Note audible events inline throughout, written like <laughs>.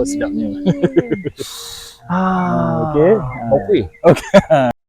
Sedapnya. <laughs> Ah, Okey. Okey. <laughs>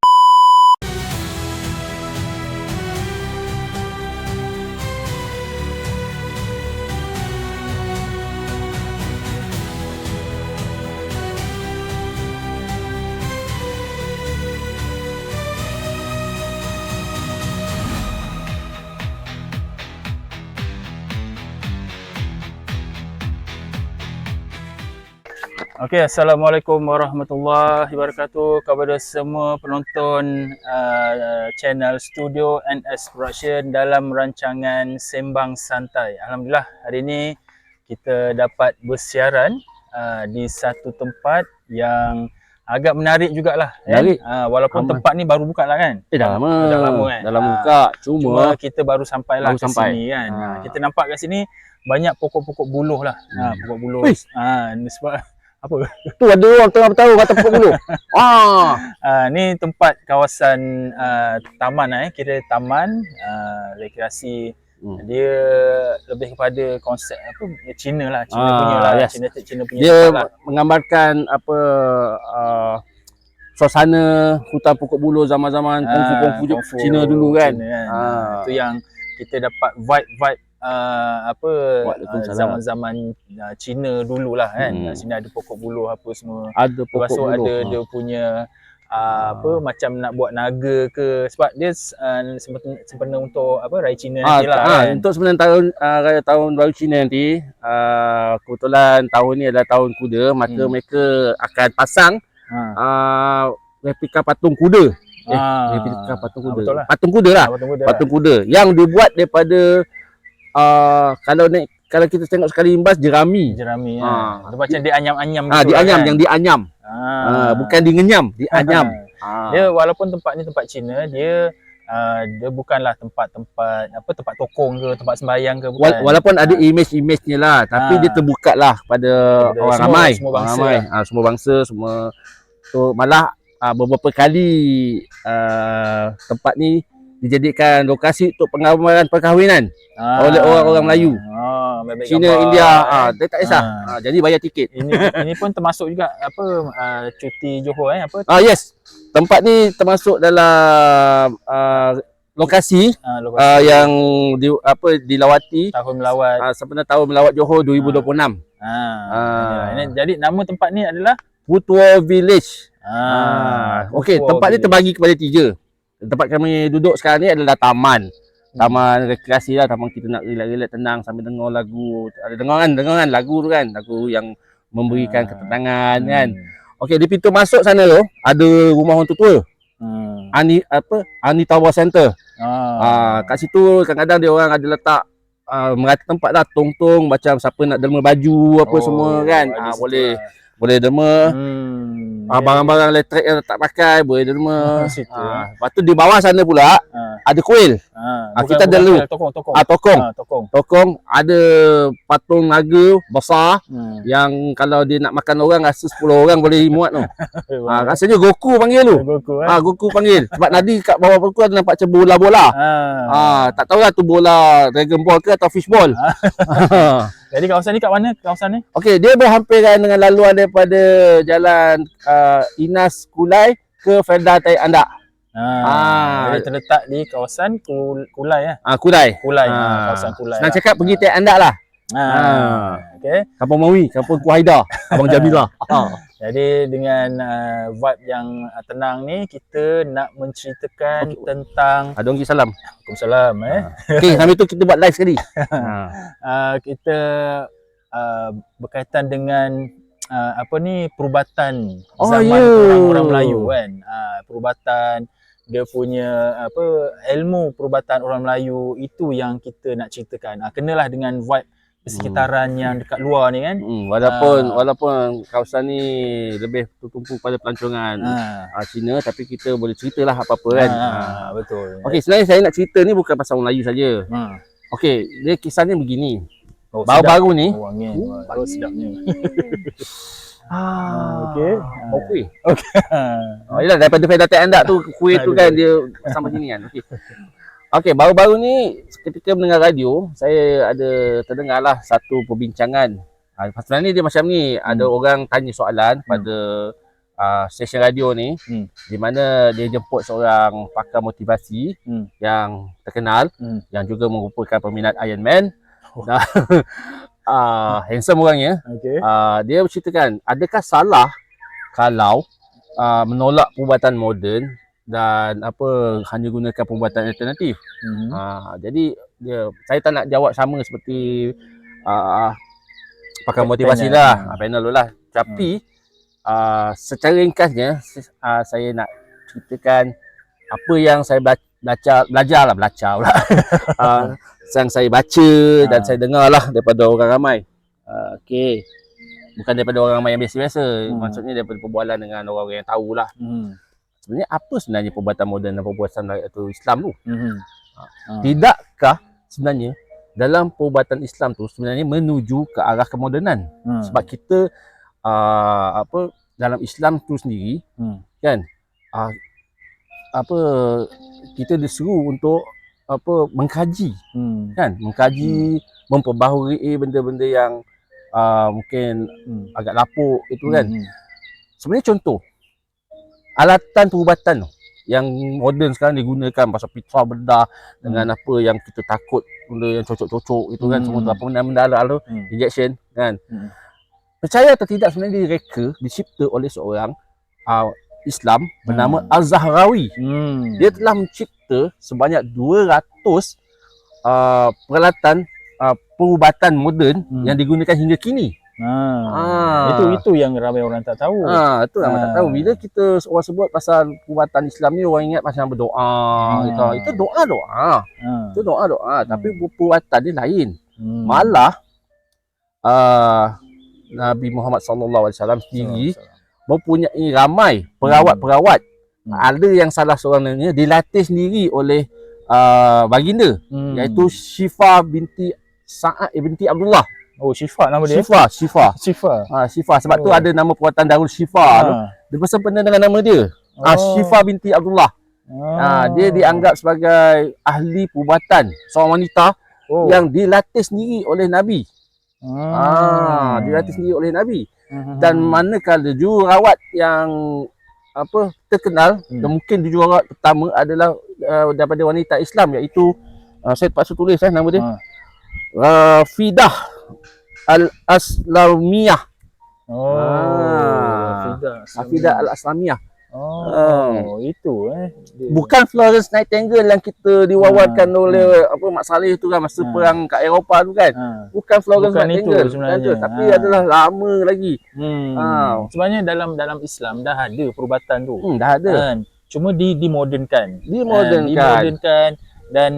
Okey, Assalamualaikum warahmatullahi wabarakatuh kepada semua penonton uh, channel Studio NS Production dalam rancangan Sembang Santai. Alhamdulillah hari ini kita dapat bersiaran uh, di satu tempat yang agak menarik jugalah kan? Menarik. Uh, walaupun Aman. tempat ni baru buka lah kan. Eh dah lama. Dah lama kan? Dah lama Ah, buka. Cuma, Cuma kita baru sampai lah Baru ke sampai. sini kan. Ha. Kita nampak kat sini banyak pokok-pokok buluh lah. Ha, pokok buluh. Ha, sebab apa? tu ada orang tengah bertaruh kata pokok bulu. ah. Uh, ni tempat kawasan uh, taman eh, kira taman uh, rekreasi. Hmm. Dia lebih kepada konsep apa Cina lah, Cina Ah, punya lah, yes. Cina Cina punya Dia tempat lah. menggambarkan apa uh, suasana hutan pokok bulu zaman-zaman Ah, kungfu Cina dulu kan. Cina kan. Ah. Itu yang kita dapat vibe-vibe uh, apa uh, zaman-zaman uh, Cina dululah kan. Hmm. Sini ada pokok buluh apa semua. Ada Lepas pokok tu bulu. ada Ah. dia punya uh, apa macam nak buat naga ke sebab dia uh, sempena, untuk apa raya Cina Ah, nanti lah ah, kan. untuk sebenarnya tahun uh, raya tahun baru Cina nanti uh, kebetulan tahun ni adalah tahun kuda maka Hmm. mereka akan pasang Ha. uh, replika patung kuda. Eh, Ah. replika patung Ah, kuda. betul lah. Patung kuda lah. Ah, patung kuda. Patung kuda yang dibuat daripada uh, kalau naik kalau kita tengok sekali imbas jerami. jerami Ah. ha. Dia macam dia anyam-anyam Ah, gitu dianyam lah, yang dianyam. Ah. Ah, bukan dienyam, dianyam. <laughs> Ah. Dia walaupun tempat ni tempat Cina, dia uh, dia bukanlah tempat-tempat apa tempat tokong ke, tempat sembahyang ke bukan. Wal- walaupun ada image-image-nya lah tapi Ah. dia terbuka lah kepada Kepada orang semua- ramai semua orang bangsa ramai lah. ah, semua bangsa semua so malah ah, beberapa kali ah, tempat ni dijadikan lokasi untuk pengamaran perkahwinan Ah. oleh orang-orang Melayu. Ah, Cina gambar, India ah dia tak kisah Ah. ah, jadi bayar tiket Ini ini pun termasuk juga apa uh, cuti Johor eh apa ah yes tempat ni termasuk dalam ah, lokasi uh, lokasi ah, yang di, apa dilawati tahun melawat. ah, sempena tahun melawat Johor 2026 Ah. Ah. Ini, jadi nama tempat ni adalah Putua Village ah. Okey, Putua tempat ni Village. terbagi kepada tiga. Tempat kami duduk sekarang ni adalah taman. Taman rekreasi lah, taman kita nak relax-relax tenang sambil dengar lagu. Ada dengar kan, dengar kan lagu tu kan, lagu yang memberikan Ah. ketenangan Hmm. kan. Okey, di pintu masuk sana tu ada rumah orang tua. Hmm. Ani apa? Ani Tower Center. Ah. Ah, kat situ kadang-kadang dia orang ada letak ah, merata tempat lah tong-tong macam siapa nak derma baju apa Oh, semua kan. Ah, boleh lah. boleh derma. Hmm. Ah, barang-barang elektrik yang tak pakai boleh Ah, derma. situ, Ah, lepas tu di bawah sana pula Ah. Ada kuil. Ah, Ah, kita ada lu. Tokong, tokong. Ah tokong. Ah, tokong. Tokong ada patung naga besar Hmm. yang kalau dia nak makan orang rasa 10 orang boleh muat tu. <laughs> Ah Ah, rasanya Goku panggil tu. Goku eh. Ah Goku panggil. Sebab tadi kat bawah aku ada nampak macam bola-bola. Ah. Ah tak tahulah tu bola Dragon Ball ke atau fishball. <laughs> Jadi kawasan ni kat mana kawasan ni? Okey, dia berhampiran dengan laluan daripada jalan uh, Inas Kulai ke Felda Tai Andak. Ah. Ah. Dia terletak di kawasan Kul- Kulai eh. Ah Kulai. Kulai. Ah. Ah. Kawasan Kulai. Senang lah. cakap pergi Tai Andak lah. Ah. Ah. Okey. Kampung Mawi, Kampung Kuhaida, <laughs> Abang Jamila. Ah. <laughs> Jadi dengan uh, vibe yang uh, tenang ni kita nak menceritakan Okey. tentang Ada orang salam. Waalaikumsalam eh. Okey, sambil tu kita buat live sekali. ha. <laughs> Uh, kita uh, berkaitan dengan uh, apa ni perubatan Oh, zaman ya. orang-orang Melayu kan. Uh, perubatan dia punya apa ilmu perubatan orang Melayu itu yang kita nak ceritakan. Uh, kenalah dengan vibe persekitaran yang dekat luar ni kan. Hmm, walaupun Ah. walaupun kawasan ni lebih tertumpu pada pelancongan Ha. ah, Cina tapi kita boleh ceritalah apa-apa kan. Ha, Ah. betul. Okey, sebenarnya saya nak cerita ni bukan pasal orang Melayu saja. Ha. Okey, dia kisahnya begini. Oh, Baru-baru ni sedap. Oh, angin. Oh, Baru sedapnya. <laughs> Ah, Okey. Oh, kuih. Okey. Oh, yelah, daripada Fedah Tek Andak tu kuih tu kan dia sampai sini kan. Okey. Okey, baru-baru ni ketika mendengar radio, saya ada terdengarlah satu perbincangan Ah, sebenarnya dia macam ni, ada Hmm. orang tanya soalan pada uh, stesen radio ni Hmm. di mana dia jemput seorang pakar motivasi Hmm. yang terkenal Hmm. yang juga merupakan peminat Iron Man. Oh. <laughs> uh, handsome orangnya. Okey. Uh, dia berceritakan adakah salah kalau uh, menolak perubatan moden dan apa hanya gunakan perubatan alternatif. Mhm. Uh, jadi dia saya tak nak jawab sama seperti uh, pakar Pa- motivasi panel. lah, Hmm. hmm. panel lah. Tapi uh, secara ringkasnya uh, saya nak ceritakan apa yang saya baca, baca belajar lah belajar pula. <laughs> uh, yang saya baca dan Ha. saya dengar lah daripada orang ramai. Uh, okay. Bukan daripada orang ramai yang biasa-biasa. Hmm. Maksudnya daripada perbualan dengan orang-orang yang tahu lah. Mhm. Sebenarnya apa sebenarnya perbuatan moden dan perbuatan atau Islam tu? Mhm. Ah. Ah. Tidakkah sebenarnya dalam perubatan Islam tu sebenarnya menuju ke arah kemodenan? Hmm. Sebab kita uh, apa dalam Islam tu sendiri Hmm. kan uh, apa kita disuruh untuk apa mengkaji Hmm. kan mengkaji memperbaharui benda-benda yang uh, mungkin Hmm. agak lapuk itu kan Mhm. sebenarnya contoh alatan perubatan tu yang moden sekarang digunakan pasal pitra bedah dengan apa yang kita takut benda yang cocok-cocok itu kan Hmm. semua tu apa benda-benda ala Hmm. injection kan Hmm. percaya atau tidak sebenarnya direka dicipta oleh seorang uh, Islam bernama Hmm. Az-Zahrawi Hmm. dia telah mencipta sebanyak 200 uh, peralatan uh, perubatan moden Hmm. yang digunakan hingga kini Ah. Ah. Itu itu yang ramai orang tak tahu. Ha, tu lah Ah. tak tahu. Bila kita orang sebut pasal perubatan Islam ni orang ingat pasal berdoa Ah. gitu. Itu doa-doa. Ah. Itu doa-doa Hmm. tapi perubatan dia lain. Hmm. Malah uh, Nabi Muhammad sallallahu alaihi wasallam sendiri mempunyai ramai perawat-perawat. Hmm. Ada yang salah seorangnya dilatih sendiri oleh uh, baginda Hmm. iaitu Syifa binti Sa'ad eh, binti Abdullah. Oh Syifa nama dia. Syifa, Syifa. Syifa. Ha, Syifa sebab tu Oh. ada nama perbuatan Darul Syifa tu. Ah. Dia bersempena dengan nama dia. Ah, Syifa binti Abdullah. Ah, dia dianggap sebagai ahli perubatan seorang wanita oh. yang dilatih sendiri oleh Nabi. Ah, dilatih sendiri oleh Nabi. Hmm. Dan manakala jururawat yang apa terkenal Hmm. dan mungkin jururawat pertama adalah uh, daripada wanita Islam iaitu uh, saya terpaksa tulis eh nama dia. Ah. Rafidah Al-Aslamiyah. Oh. Ah. Fidah. Al-Aslamiyah. Oh, itu eh. Dia- Bukan Florence Nightingale yang kita diwawarkan Ah, oleh apa Mak Saleh tu kan masa Ah. perang kat Eropah tu kan. Ah. Bukan Florence Bukan itu Nightingale sebenarnya. Bukan tu, tapi Ah. adalah lama lagi. Hmm. Ah. Sebenarnya dalam dalam Islam dah ada perubatan tu. Hmm, dah ada. Kan? Cuma di dimodernkan. Di Ah, modern kan. dimodernkan dan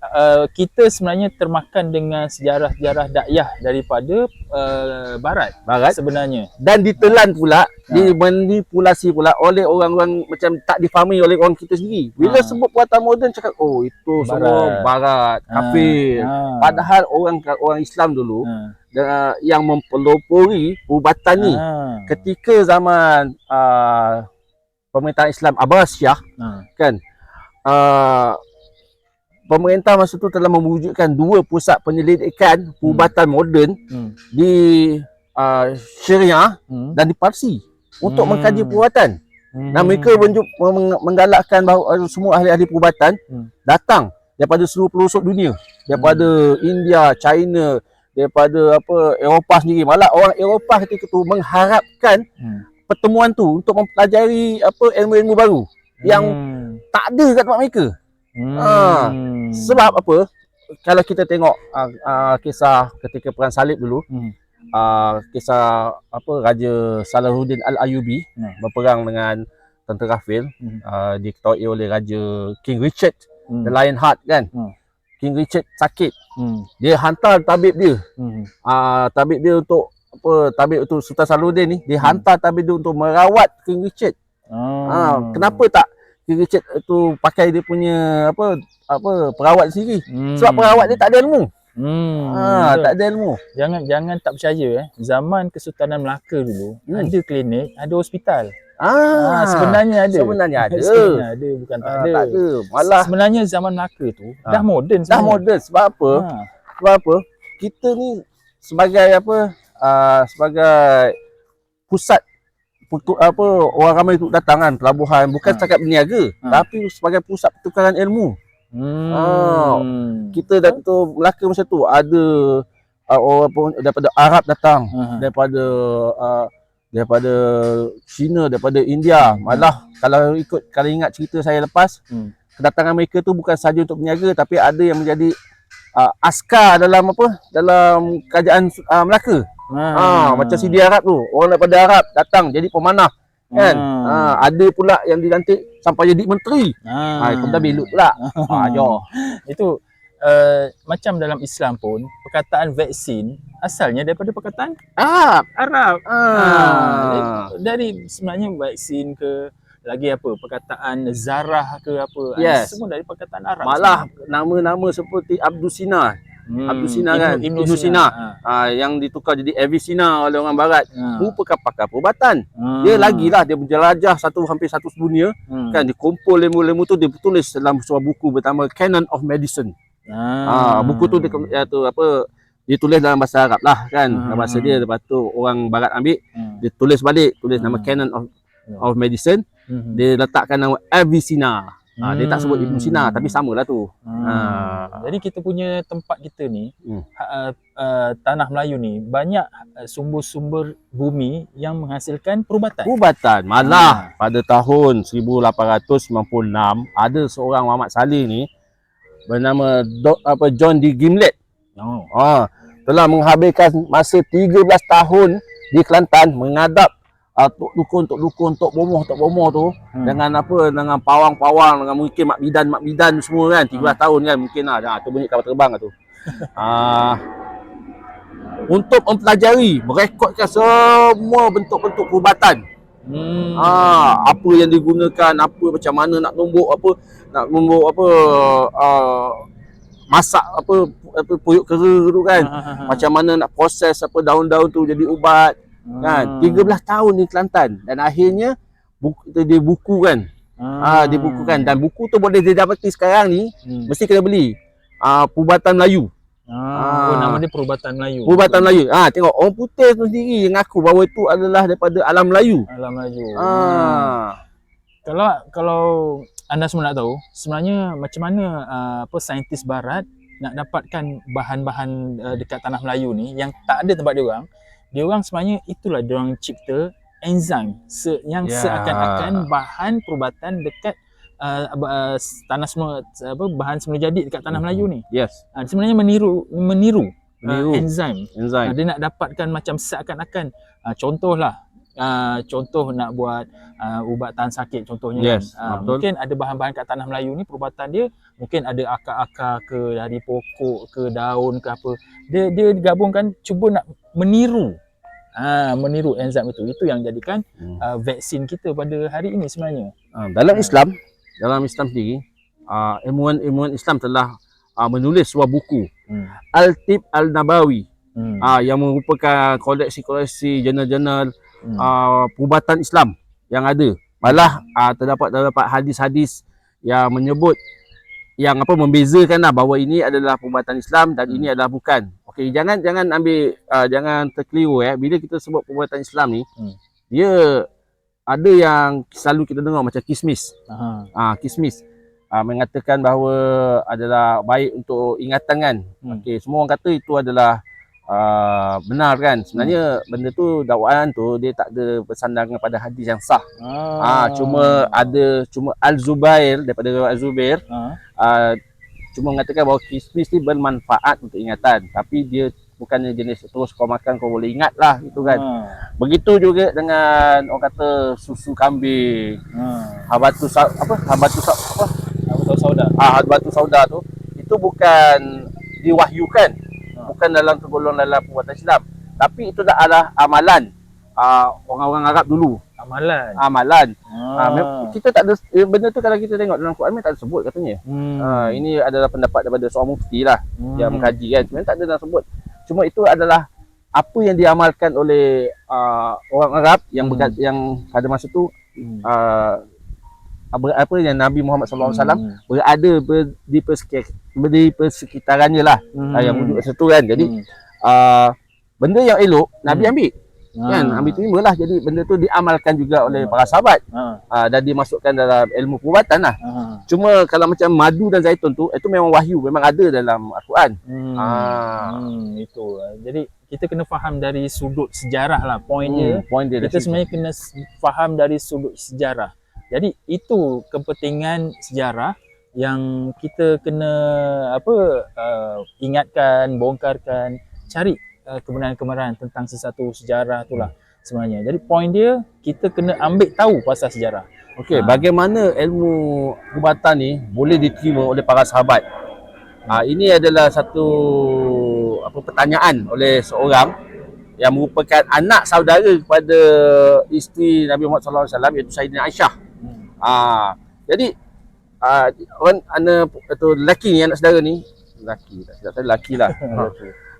uh, kita sebenarnya termakan dengan sejarah-sejarah dakyah daripada uh, barat Barat sebenarnya. dan ditelan pula, Ah. dimanipulasi pula oleh orang-orang macam tak difahami oleh orang kita sendiri. Bila Ah. sebut perbuatan moden cakap oh itu semua barat, kafir. Ah. Padahal orang orang Islam dulu uh, yang mempelopori perubatan ni Ah. ketika zaman uh, pemerintahan Islam Abbasiyah Ah. kan uh, pemerintah masa tu telah mewujudkan dua pusat penyelidikan perubatan moden Hmm. di uh, Syria Hmm. dan di Parsi untuk Hmm. mengkaji perubatan Hmm. dan mereka menjuk, meng- menggalakkan bahawa uh, semua ahli-ahli perubatan Hmm. datang daripada seluruh pelosok dunia daripada India, China daripada apa Eropah sendiri malah orang Eropah ketika tu mengharapkan Hmm. pertemuan tu untuk mempelajari apa ilmu-ilmu baru yang Hmm. tak ada kat tempat mereka. Hmm. Sebab apa? Kalau kita tengok uh, uh, kisah ketika perang salib dulu, Hmm. uh, kisah apa Raja Salahuddin Al-Ayyubi Hmm. berperang dengan tentera kafir, Hmm. uh, diketuai oleh Raja King Richard Hmm. the Lionheart kan. Hmm. King Richard sakit. Hmm. Dia hantar tabib dia. Hmm. Uh, tabib dia untuk apa tabib tu Sultan Salahuddin ni dia Hmm. hantar tabib dia untuk merawat King Richard. Ah. Ha, kenapa tak King Richard tu pakai dia punya apa apa perawat sendiri? Hmm. Sebab perawat dia tak ada ilmu. Hmm. Ha, betul. tak ada ilmu. Jangan jangan tak percaya eh. Zaman Kesultanan Melaka dulu Hmm. ada klinik, ada hospital. Ah, Ah, sebenarnya ada. Sebenarnya <laughs> ada. Sebenarnya ada bukan tak Ah, ada. tak ada. Malah sebenarnya zaman Melaka tu Ah. dah moden dah sebenarnya. moden sebab apa? Ha. Sebab apa? Kita ni sebagai apa uh, sebagai pusat apa orang ramai untuk datang kan pelabuhan bukan Ha. setakat berniaga Ha. tapi sebagai pusat pertukaran ilmu. Hmm. Ah, Kita dah tu Melaka masa tu ada uh, orang pun daripada Arab datang, Ha. daripada uh, daripada China, daripada India. Malah kalau ikut kalau ingat cerita saya lepas, Hmm. kedatangan mereka tu bukan sahaja untuk berniaga tapi ada yang menjadi uh, askar dalam apa? Dalam kerajaan uh, Melaka. Ah, macam Sidi Arab tu, orang daripada Arab datang jadi pemanah kan. Hmm. Ah, ada pula yang dilantik sampai jadi menteri. Ah, kemudian belok pula. <laughs> Ah, jo. Itu uh, macam dalam Islam pun perkataan vaksin asalnya daripada perkataan Arab. Arab. Ah. Ha, dari sebenarnya vaksin ke lagi apa perkataan zarah ke apa Yes. semua dari perkataan Arab. Malah nama-nama seperti Abdul Sina hmm. Abdul Sina kan? Ibnu, Ibnu Sina. Ha. ah, yang ditukar jadi Avicenna oleh orang barat Ha. merupakan pakar perubatan. Ha. Dia lagilah dia menjelajah satu hampir satu dunia Hmm. kan dia kumpul ilmu-ilmu tu dia tulis dalam sebuah buku bernama Canon of Medicine. Ah, buku tu dia tu apa dia tulis dalam bahasa Arab lah kan. Hmm. Dalam bahasa dia lepas tu orang barat ambil Hmm. dia tulis balik tulis nama Hmm. Canon of Ya. of Medicine Hmm. dia letakkan nama Avicenna. Ah, dia tak sebut Ibnu Sina Hmm. tapi samalah tu. Hmm. Ah. Jadi kita punya tempat kita ni Hmm. ha- uh, uh, tanah Melayu ni banyak sumber-sumber bumi yang menghasilkan perubatan. Perubatan malah pada tahun 1896 ada seorang Muhammad Saleh ni bernama Dok, apa John D Gimlet. Oh. Ah, telah menghabiskan masa 13 tahun di Kelantan mengadap uh, tok dukun tok dukun tok bomoh tok bomoh tu Hmm. dengan apa dengan pawang-pawang dengan mungkin mak bidan mak bidan semua kan 13 Hmm. tahun kan mungkin lah ah tu bunyi kapal terbang lah tu. <laughs> Ah untuk mempelajari merekodkan semua bentuk-bentuk perubatan Hmm. Ah, apa yang digunakan, apa macam mana nak nombok apa, nak nombok apa uh, masak apa apa puyuk kera tu kan. Ha, ha, ha. Macam mana nak proses apa daun-daun tu jadi ubat kan. Hmm. 13 tahun di Kelantan dan akhirnya buku dia buku kan. Ah, dia buku kan dan buku tu boleh didapati sekarang ni Hmm. mesti kena beli. Ah, perubatan Melayu. Ah, oh, Ah. nama dia perubatan Melayu. Perubatan Melayu. Ah, tengok orang putih tu sendiri yang ngaku bahawa itu adalah daripada alam Melayu. Alam Melayu. Hmm. Ah. Kalau kalau anda semua nak tahu, sebenarnya macam mana uh, apa saintis barat nak dapatkan bahan-bahan uh, dekat tanah Melayu ni yang tak ada tempat dia orang. Dia orang sebenarnya itulah dia orang cipta enzim se, yang Ya. seakan-akan bahan perubatan dekat uh, uh, tanah semula apa bahan semula jadi dekat tanah Mhm. Melayu ni. Yes. Uh, sebenarnya meniru meniru, Meniru. Uh, enzim. Enzim. Uh, dia nak dapatkan macam seakan-akan uh, contohlah uh, contoh nak buat uh, ubat tahan sakit contohnya Yes, kan. Uh, ah, betul. mungkin ada bahan-bahan kat tanah Melayu ni perubatan dia mungkin ada akar-akar ke dari pokok ke daun ke apa. Dia dia digabungkan cuba nak meniru Ah, meniru enzim itu. Itu yang jadikan Hmm. uh, vaksin kita pada hari ini sebenarnya. Ah, dalam Islam, dalam Islam sendiri, ah, ilmuwan-ilmuwan Islam telah ah, menulis sebuah buku Hmm. Al-Tib Al-Nabawi Hmm. ah, yang merupakan koleksi-koleksi jurnal-jurnal Hmm. ah, perubatan Islam yang ada. Malah ah, terdapat terdapat hadis-hadis yang menyebut yang apa membezakan lah bahawa ini adalah perubatan Islam dan Hmm. ini adalah bukan. Okey, jangan jangan ambil ah, jangan terkeliru ya. Bila kita sebut perubatan Islam ni, Hmm. dia ada yang selalu kita dengar macam kismis. Aha. Ah, kismis ah, mengatakan bahawa adalah baik untuk ingatan kan. Hmm. Okey, semua orang kata itu adalah uh, benar kan. Sebenarnya benda tu dakwaan tu dia tak ada bersandangan pada hadis yang sah. Ah, cuma ada cuma Al-Zubair daripada riwayat Zubair Ah. uh, cuma mengatakan bahawa kismis ni bermanfaat untuk ingatan tapi dia bukannya jenis terus kau makan kau boleh ingat lah gitu kan. Ah. Begitu juga dengan orang kata susu kambing, Ah. habatu sa- apa habatu sa- apa Aku tahu saudara. ah batu sauda tu itu bukan diwahyukan Ha. bukan dalam tergolong dalam perbuatan Islam tapi itu adalah amalan ah, orang-orang Arab dulu Amalan. amalan ah. Mem- kita tak ada eh, benda tu kalau kita tengok dalam Quran memang tak ada sebut katanya Hmm. ah, ini adalah pendapat daripada seorang mufti lah Hmm. yang mengkaji kan sebenarnya tak ada dalam sebut cuma itu adalah apa yang diamalkan oleh ah, orang Arab yang Hmm. berkat, yang pada masa tu Hmm. ah, apa, yang Nabi Muhammad SAW Hmm. berada ber, di, persekit, di persekitarannya lah Hmm. hmm. yang wujud masa tu kan jadi Hmm. uh, benda yang elok Nabi Hmm. ambil kan Nabi terima lah jadi benda tu diamalkan juga oleh para sahabat Ha. uh, dan dimasukkan dalam ilmu perubatan lah Ha. cuma kalau macam madu dan zaitun tu itu memang wahyu memang ada dalam Al-Quran Hmm. Ah. hmm, itu. Jadi kita kena faham dari sudut sejarah lah point dia. hmm, point dia Kita sebenarnya kena faham dari sudut sejarah. Jadi itu kepentingan sejarah yang kita kena apa uh, ingatkan, bongkarkan, cari uh, kebenaran-kebenaran tentang sesuatu sejarah itulah sebenarnya. Jadi point dia kita kena ambil tahu pasal sejarah. Okey, Ha. bagaimana ilmu perubatan ni boleh diterima oleh para sahabat? Ah ini adalah satu apa pertanyaan oleh seorang yang merupakan anak saudara kepada isteri Nabi Muhammad sallallahu alaihi wasallam iaitu Sayyidina Aisyah. Hmm. Ah jadi ah orang anak atau lelaki ni anak saudara ni lelaki tak silap saya lelaki lah. <laughs> Ha.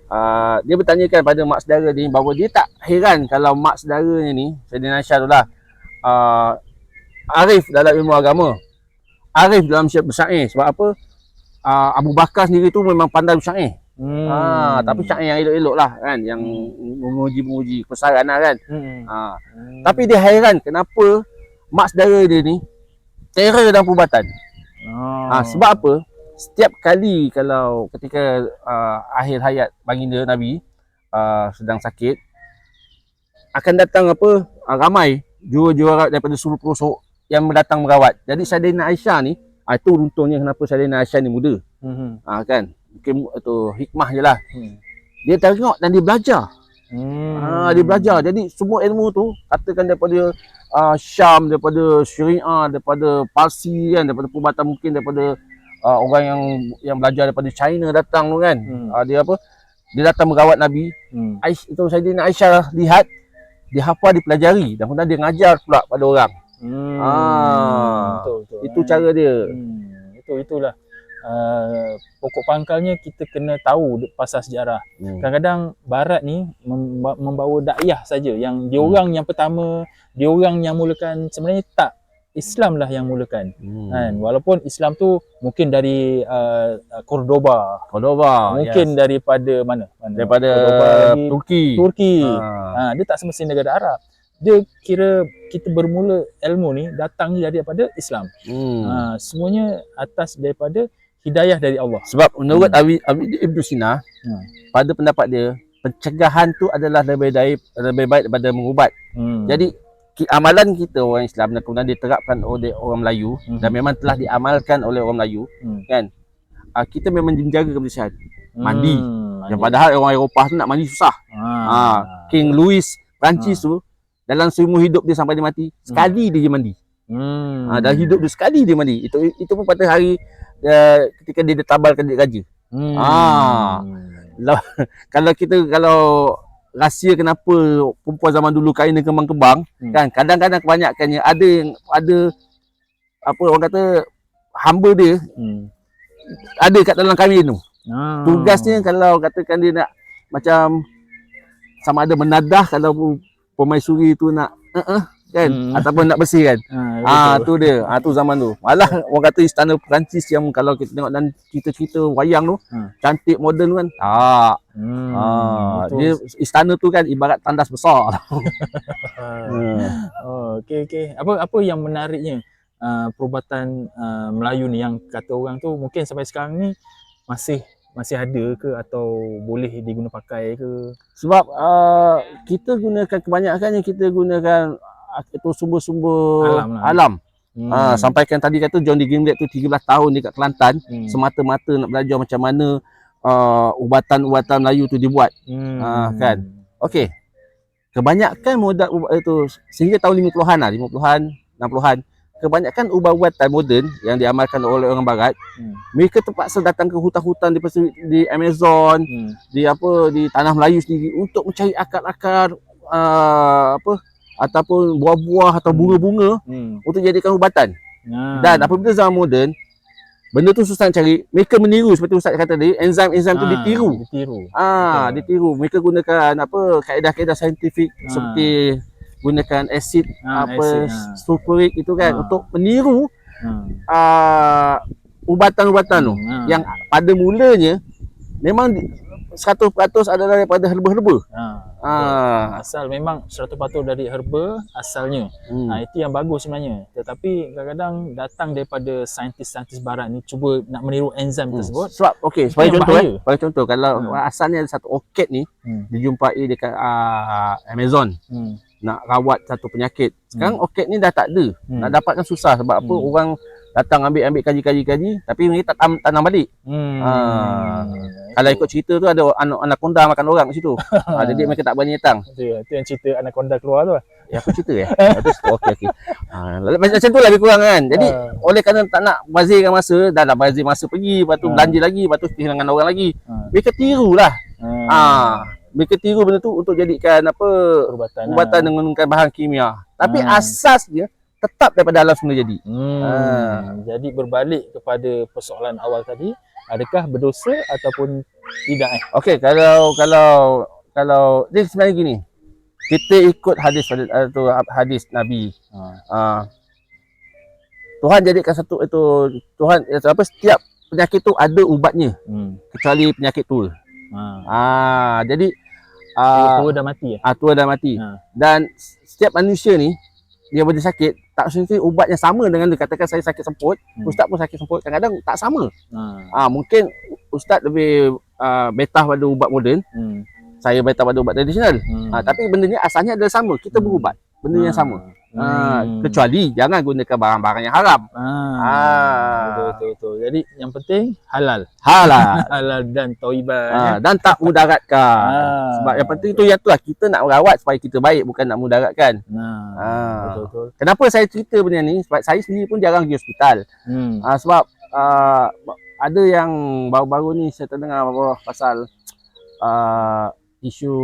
Ah, dia bertanyakan pada mak saudara ni bahawa dia tak heran kalau mak saudaranya ni Sayyidina Aisyah tu lah ah, arif dalam ilmu agama. Arif dalam syiar bersyair. Sebab apa? Uh, Abu Bakar sendiri tu memang pandai bersyair. Hmm. Ha, tapi syair yang elok-elok lah kan. Yang memuji-memuji kebesaran lah kan. Hmm. Ha. Hmm. Tapi dia hairan kenapa mak saudara dia ni terror dalam perubatan. oh. Ha, sebab apa? Setiap kali kalau ketika uh, akhir hayat baginda Nabi uh, sedang sakit akan datang apa uh, ramai juru-juru daripada seluruh pelosok yang datang merawat. Jadi Saidina Aisyah ni uh, itu untungnya kenapa Saidina Aisyah ni muda. Hmm. Ha, kan? Mungkin itu hikmah je lah. Hmm. Dia tengok dan dia belajar. Hmm. Ha, dia belajar. Jadi semua ilmu tu katakan daripada uh, Syam, daripada Syariah, daripada Parsi kan, daripada perubatan mungkin daripada uh, orang yang yang belajar daripada China datang tu kan. Hmm. Uh, dia apa? Dia datang merawat Nabi. Hmm. Aish, itu Saidina Aisyah lihat dia hafal dipelajari dan kemudian dia ngajar pula pada orang. Hmm. Ah, betul, betul, Itu eh. cara dia. Hmm. Itu itulah. Uh, pokok pangkalnya kita kena tahu pasal sejarah. Hmm. Kadang-kadang barat ni memba- membawa dakwah saja yang dia Hmm. orang yang pertama, dia orang yang mulakan sebenarnya tak Islam lah yang mulakan. Hmm. Kan walaupun Islam tu mungkin dari uh, Cordoba, Cordoba. mungkin daripada mana? mana? daripada Cordoba lagi, Turki. Turki. Ah. Ha, dia tak semestinya negara Arab. Dia kira kita bermula ilmu ni datangnya daripada Islam. Hmm. Ha, semuanya atas daripada hidayah dari Allah. Sebab menurut Hmm. Abi, Abi Ibn Sina, Hmm. pada pendapat dia, pencegahan tu adalah lebih baik lebih baik daripada mengubat. Hmm. Jadi amalan kita orang Islam dan kemudian diterapkan oleh orang Melayu Mhm. dan memang telah diamalkan oleh orang Melayu, Hmm. kan? Uh, kita memang menjaga kebersihan. mandi. Hmm, Yang padahal orang Eropah tu nak mandi susah. ha. Ah, King Louis Perancis tu dalam seumur hidup dia sampai dia mati, sekali dia je mandi. Hmm. Ah, dalam hidup dia sekali dia mandi. Itu itu pun pada hari uh, ketika dia ditabalkan dia raja. Hmm. Ah. <laughs> kalau kita kalau rahsia kenapa perempuan zaman dulu kain dengan kembang-kembang Hmm. kan kadang-kadang kebanyakannya ada yang ada apa orang kata hamba dia Hmm. ada kat dalam kahwin tu. Ah. Tugasnya kalau katakan dia nak macam sama ada menadah kalau permaisuri tu nak uh-uh, kan Hmm. ataupun nak bersihkan. <laughs> Ah, Ah betul. tu dia. Ah tu zaman tu. Malah orang kata istana Perancis yang kalau kita tengok dan cerita-cerita wayang tu Hmm. cantik moden kan. Tak. Hmm. Ah, betul. dia istana tu kan ibarat tandas besar. Hmm. <laughs> <laughs> Oh, okey okey. Apa apa yang menariknya uh, perubatan uh, Melayu ni yang kata orang tu mungkin sampai sekarang ni masih masih ada ke atau boleh diguna pakai ke? Sebab uh, kita gunakan kebanyakannya kita gunakan itu sumber-sumber Alam lah. alam. Hmm. Ah, sampaikan tadi kata John D. Gimlet tu 13 tahun dekat Kelantan hmm. semata-mata nak belajar macam mana uh, ubatan-ubatan Melayu tu dibuat. hmm. Ah, kan? Okey. Kebanyakan modal ubat itu sehingga tahun 50-an lah, 50-an, 60-an. Kebanyakan ubat-ubatan moden yang diamalkan oleh orang barat, Hmm. mereka terpaksa datang ke hutan-hutan di di Amazon, Hmm. di apa di tanah Melayu sendiri untuk mencari akar-akar uh, apa ataupun buah-buah atau Hmm. bunga-bunga Hmm. untuk jadikan ubatan. Ah. Dan apabila zaman moden, benda tu susah nak cari, mereka meniru seperti Ustaz kata tadi, enzim-enzim tu Ah, ditiru. Ditiru. Ah, Betul. ditiru. Mereka gunakan apa kaedah-kaedah saintifik Ah. seperti gunakan asid Ah, apa asid, ah. sulfurik itu kan Ah. untuk meniru Hmm. uh, ubatan-ubatan tu Hmm, ah. yang pada mulanya memang di, 100% adalah daripada herba-herba. Ha. Ah. Asal memang 100% dari herba asalnya. Hmm. Ha, itu yang bagus sebenarnya. Tetapi kadang-kadang datang daripada saintis-saintis barat ni cuba nak meniru enzim Hmm. tersebut. Sebab okey, sebagai contoh bahaya. eh, sebagai contoh kalau Hmm. asalnya satu orchid ni Hmm. dijumpai dekat uh, Amazon Hmm. nak rawat satu penyakit. Sekarang orchid ni dah tak ada. Hmm. Nak dapatkan susah sebab apa? Hmm. Orang datang ambil-ambil kaji-kaji-kaji tapi mereka tak tanam, tanam balik. Hmm. Ah. Kalau ikut cerita tu ada anak anaconda makan orang kat situ. ha, jadi mereka tak berani datang. Itu, itu yang cerita anaconda keluar tu. Ya aku cerita <laughs> ya. Itu okey okey. Ha, macam tu lah lebih kurang kan. Jadi Ah. oleh kerana tak nak bazirkan masa, dah nak bazir masa pergi, lepas tu Ah. belanja lagi, lepas tu kehilangan orang lagi. Ha. Mereka tirulah. Hmm. Ah, mereka tiru benda tu untuk jadikan apa Perubatan. ubatan dengan menggunakan bahan kimia. Tapi Ah. asasnya tetap daripada alam semula jadi. Hmm. Ah. Jadi berbalik kepada persoalan awal tadi, adakah berdosa ataupun tidak eh? Okey, kalau kalau kalau dia sebenarnya gini. Kita ikut hadis pada tu hadis Nabi. Ha. Ah, Tuhan jadikan satu itu Tuhan eh, apa setiap penyakit tu ada ubatnya Hmm. kecuali penyakit tua. Ha. Ah, jadi Uh, ah tua dah mati eh? ah, tua dah mati. Ha. Dan setiap manusia ni dia boleh sakit tak mesti ubatnya sama dengan dia katakan saya sakit semput, Hmm. ustaz pun sakit semput kadang-kadang tak sama. Ha. Ah mungkin ustaz lebih uh, betah pada ubat moden, Hmm. saya betah pada ubat tradisional. Hmm. Ah tapi benda ni asalnya adalah sama, kita Hmm. berubat. Benda yang sama. Ah Hmm. kecuali jangan gunakan barang-barang yang haram. Ah. Ah. Betul, betul, betul. Jadi yang penting halal. Halal. <laughs> Halal dan taubat. Ah, dan tak mudaratkan. Ah. Sebab yang penting tu yang tu lah kita nak merawat supaya kita baik bukan nak mudaratkan. Nah. Ah. Betul betul. Kenapa saya cerita benda ni? Sebab saya sendiri pun jarang pergi hospital. Hmm. Ah, sebab ah, ada yang baru-baru ni saya terdengar apa pasal ah, isu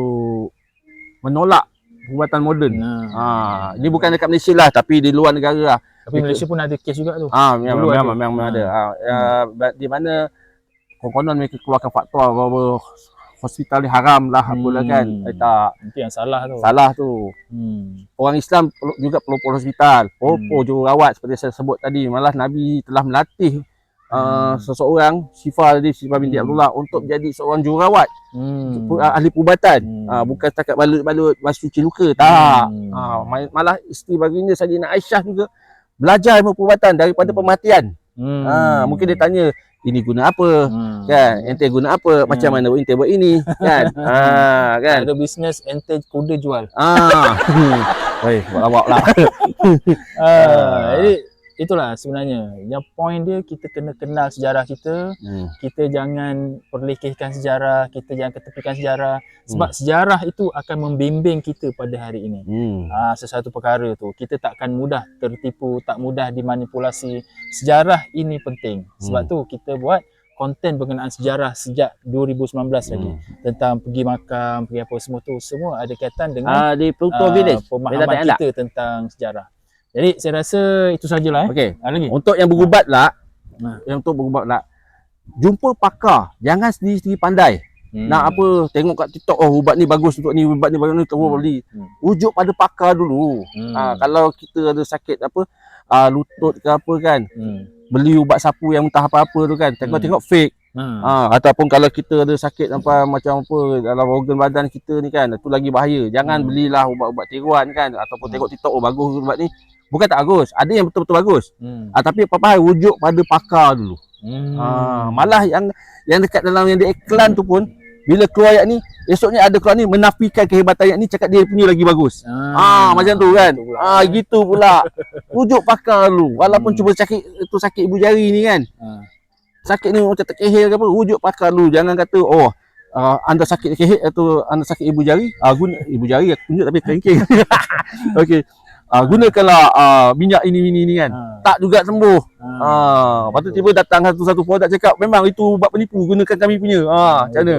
menolak perubatan moden. Nah. Ah, ni bukan dekat Malaysia lah tapi di luar negara lah. Tapi Malaysia pun ada kes juga tu. Ah, memang Dulu memang, ada. memang, memang Ah. ada. Ah, ya, di mana konon mereka keluarkan fatwa bahawa hospital ni haram lah apalah kan. Hmm. Eh, tak, Itu yang salah tu. salah tu. Hmm. Orang Islam juga perlu hospital. Popo Hmm. jururawat seperti saya sebut tadi. Malah Nabi telah melatih uh, Hmm. seseorang Syifa tadi Syifa binti Hmm. Abdullah untuk jadi seorang jururawat, Hmm. uh, ahli perubatan. Hmm. Uh, bukan setakat balut-balut basuh cuci luka. Tak. Hmm. Uh, ma- malah isteri baginda Saidina Aisyah juga belajar ilmu perubatan daripada Hmm. pematian. Hmm. Ah, mungkin dia tanya ini guna apa? Hmm. Kan? Ente guna apa? Macam Hmm. mana ente buat ini? Kan? <laughs> ah, kan? Ada bisnes ente kuda jual. Ah. <laughs> Wei, buat lawak lah. <laughs> Ah, jadi itulah sebenarnya. Yang point dia kita kena kenal sejarah kita. Hmm. Kita jangan perlekehkan sejarah, kita jangan ketepikan sejarah sebab sejarah itu akan membimbing kita pada hari ini. Hmm. Ah, sesuatu perkara tu kita takkan mudah tertipu, tak mudah dimanipulasi. Sejarah ini penting. Sebab Hmm. tu kita buat konten berkenaan sejarah sejak 2019 lagi Hmm. tentang pergi makam, pergi apa semua tu semua ada kaitan dengan Ah, di Pluto ah, Village. Pemahaman tak? kita tentang sejarah. Jadi saya rasa itu sajalah eh. Okey. Ada lagi? Untuk yang berubat lah, Ha. yang untuk berubat lah, jumpa pakar. Jangan sendiri-sendiri pandai. Hmm. Nak apa, tengok kat TikTok, oh ubat ni bagus untuk ni, ubat ni bagus ni, terus Hmm. beli. Hmm. Rujuk pada pakar dulu. Hmm. Ah, kalau kita ada sakit apa, ah, lutut ke apa kan, Hmm. beli ubat sapu yang entah apa-apa tu kan, tengok-tengok fake. Hmm. Ah, ataupun kalau kita ada sakit apa macam apa dalam organ badan kita ni kan, itu lagi bahaya. Jangan Hmm. belilah ubat-ubat tiruan kan ataupun Hmm. tengok TikTok oh bagus ubat ni. Bukan tak bagus, ada yang betul-betul bagus. Hmm. Ah, tapi apa-apa hal rujuk pada pakar dulu. Hmm. Ah, malah yang yang dekat dalam yang di iklan tu pun bila keluar ayat ni, esoknya ada keluar ni menafikan kehebatan ayat ni cakap dia punya lagi bagus. Ah, macam tu kan. Pula. Ah, gitu pula. <laughs> Rujuk pakar dulu. Walaupun Hmm. cuba sakit itu sakit ibu jari ni kan. Ah. sakit ni macam terkehil ke apa, rujuk pakar dulu. Jangan kata, oh, uh, anda sakit kehil atau anda sakit ibu jari, uh, guna ibu jari aku tunjuk tapi kerengking. <laughs> Okey. Uh, gunakanlah uh, minyak ini ini ni kan. Ah. Tak juga sembuh. Ah. Ah, lepas tu tiba datang satu-satu produk cakap memang itu ubat penipu gunakan kami punya. Ah, macam mana?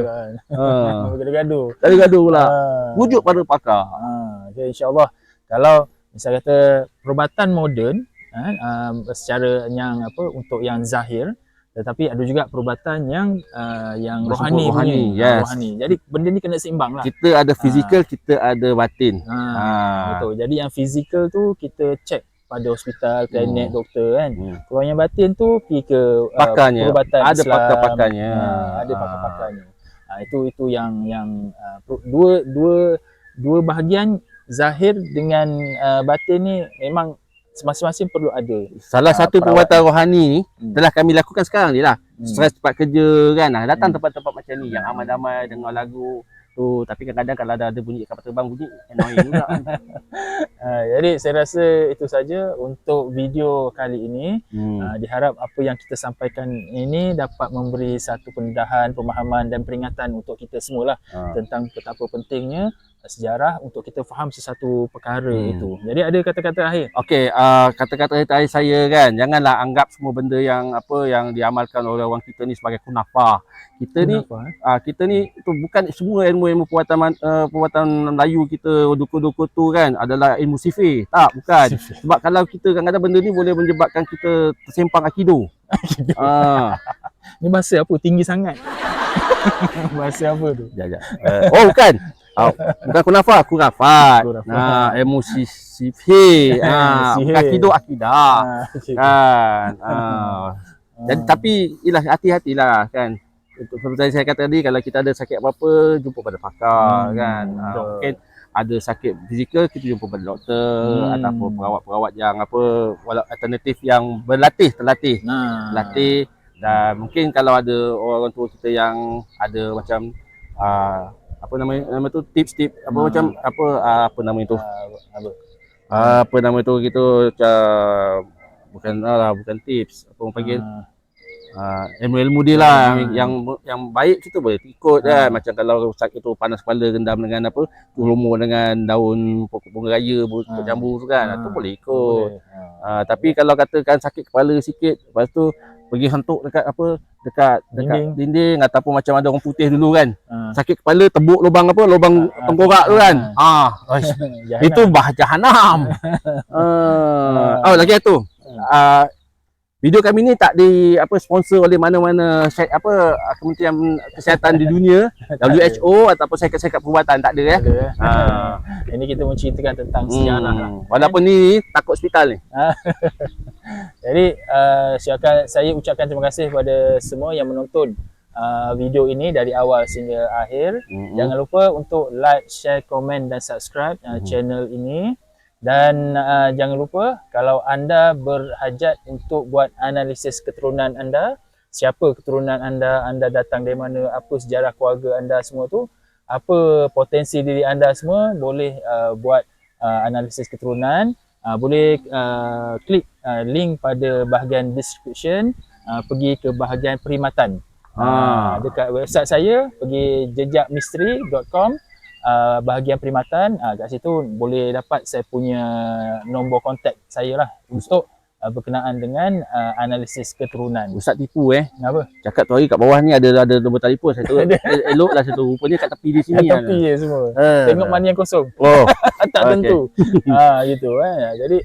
Ah, <laughs> Gaduh-gaduh. tak ada gaduh pula. Ah. Rujuk pada pakar. Ah, okay, insyaAllah kalau misal kata perubatan moden ah, um, secara yang apa untuk yang zahir tetapi ada juga perubatan yang uh, yang Bersifat rohani, rohani, punya, yes. ah, rohani. Jadi benda ni kena seimbang lah. Kita ada fizikal, kita ada batin. Ha, Ah. betul. Jadi yang fizikal tu kita check pada hospital, klinik, Hmm. doktor kan. Hmm. Kalau yang batin tu pergi ke uh, Pakarnya. perubatan Ada Islam. pakar-pakarnya. Ha, ada Ah. pakar-pakarnya. Ha, itu itu yang yang uh, dua dua dua bahagian zahir dengan uh, batin ni memang masing-masing perlu ada. Salah Ah, satu perawatan. perbuatan rohani ni Hmm. telah kami lakukan sekarang ni lah. Hmm. Stres tempat kerja kan. Datang Hmm. tempat-tempat macam ni yang aman-damai dengar lagu tu tapi kadang-kadang kalau ada ada bunyi kapal terbang bunyi annoying juga. Uh, <laughs> jadi saya rasa itu saja untuk video kali ini. Hmm. Uh, diharap apa yang kita sampaikan ini dapat memberi satu pendedahan, pemahaman dan peringatan untuk kita semualah Ah. tentang betapa pentingnya uh, sejarah untuk kita faham sesuatu perkara Hmm. itu. Jadi ada kata-kata akhir. Okey, uh, kata-kata terakhir saya kan, janganlah anggap semua benda yang apa yang diamalkan oleh orang kita ni sebagai kunafah. Kita ni Kenapa, eh? uh, kita ni tu bukan semua ilmu-ilmu perbuatan uh, perbuatan Melayu kita dukun-dukun tu kan adalah ilmu sifir. Tak, bukan. Sebab kalau kita kadang-kadang benda ni boleh menyebabkan kita tersempang akido. Ah, <laughs> Ni bahasa apa? Tinggi sangat. <laughs> bahasa apa tu? jap jap. <laughs> Uh, oh bukan. Oh, bukan kunafah, kurafat. Khurafat. Nah, ilmu si- sifir. Ah, <laughs> Sihir. bukan akido akidah. <laughs> Ah, okay. Kan. Ah. <laughs> Jadi Ah. tapi ialah hati-hatilah kan. Untuk seperti saya kata tadi kalau kita ada sakit apa-apa jumpa pada pakar Hmm, kan. Ah, betul. mungkin ada sakit fizikal kita jumpa pada doktor Hmm. ataupun perawat-perawat yang apa wala alternatif yang berlatih terlatih Nah. latih dan mungkin kalau ada orang tua kita yang ada macam uh, apa nama nama tu tips-tips apa Hmm. macam apa uh, apa nama itu Ah, apa? uh, apa nama tu gitu macam bukan lah bukan tips apa orang panggil Ah, uh, ilmu-ilmu dia lah Hmm. yang yang baik kita boleh ikut Hmm. kan macam kalau sakit tu panas kepala rendam dengan apa lumur dengan daun pokok bunga raya pokok Hmm. jambu tu kan Hmm. tu boleh ikut boleh. Ah. uh, tapi kalau katakan sakit kepala sikit lepas tu pergi hentuk dekat apa dekat dekat Dinding. dinding, ataupun macam ada orang putih dulu kan. Ah. sakit kepala tebuk lubang apa lubang Ah, ah, tengkorak tu kan. Ah <laughs> Jangan itu bah jahanam. uh, <laughs> oh lagi satu. Uh, video kami ni tak di apa sponsor oleh mana-mana apa uh, Kementerian Kesihatan di dunia, <laughs> WHO ataupun syarikat-syarikat perubatan tak ada ya. ada, eh. Ah. <laughs> Ini kita menceritakan tentang sejarah lah. Hmm. Walaupun ni takut hospital ni. <laughs> Jadi uh, silakan saya ucapkan terima kasih kepada semua yang menonton uh, video ini dari awal sehingga akhir. Hmm. Jangan lupa untuk like, share, komen dan subscribe uh, Mhm. channel ini. Dan uh, jangan lupa kalau anda berhajat untuk buat analisis keturunan anda, siapa keturunan anda, anda datang dari mana, apa sejarah keluarga anda semua tu, apa potensi diri anda semua, boleh uh, buat uh, analisis keturunan. Uh, boleh uh, klik uh, link pada bahagian description, uh, pergi ke bahagian perkhidmatan. Ah. Ah. dekat website saya pergi jejakmisteri.com uh, bahagian perkhidmatan uh, kat situ boleh dapat saya punya nombor kontak saya lah untuk uh, berkenaan dengan uh, analisis keturunan. Ustaz tipu eh. Kenapa? Cakap tu hari kat bawah ni ada ada nombor telefon saya tu. <laughs> Eloklah saya tu. Rupanya kat tepi di Kat sini. tepi je semua. Ah. Tengok mana yang kosong. Oh. <laughs> tak Okey. tentu. ha gitu eh. Jadi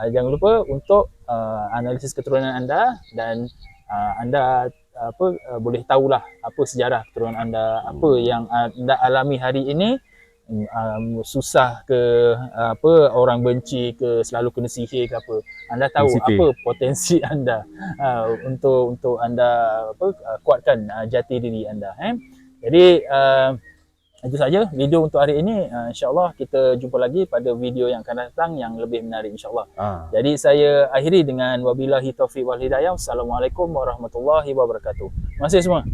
uh, jangan lupa untuk uh, analisis keturunan anda dan uh, anda uh, apa uh, boleh tahulah apa sejarah keturunan anda, apa yang anda alami hari ini um, susah ke uh, apa orang benci ke selalu kena sihir ke apa. Anda tahu Sihir. apa potensi <laughs> anda uh, untuk untuk anda apa uh, kuatkan uh, jati diri anda eh. Jadi uh, itu saja video untuk hari ini. Uh, InsyaAllah kita jumpa lagi pada video yang akan datang yang lebih menarik insyaAllah. Ah. Jadi saya akhiri dengan wabillahi taufiq wal hidayah. Assalamualaikum warahmatullahi wabarakatuh. Terima kasih semua.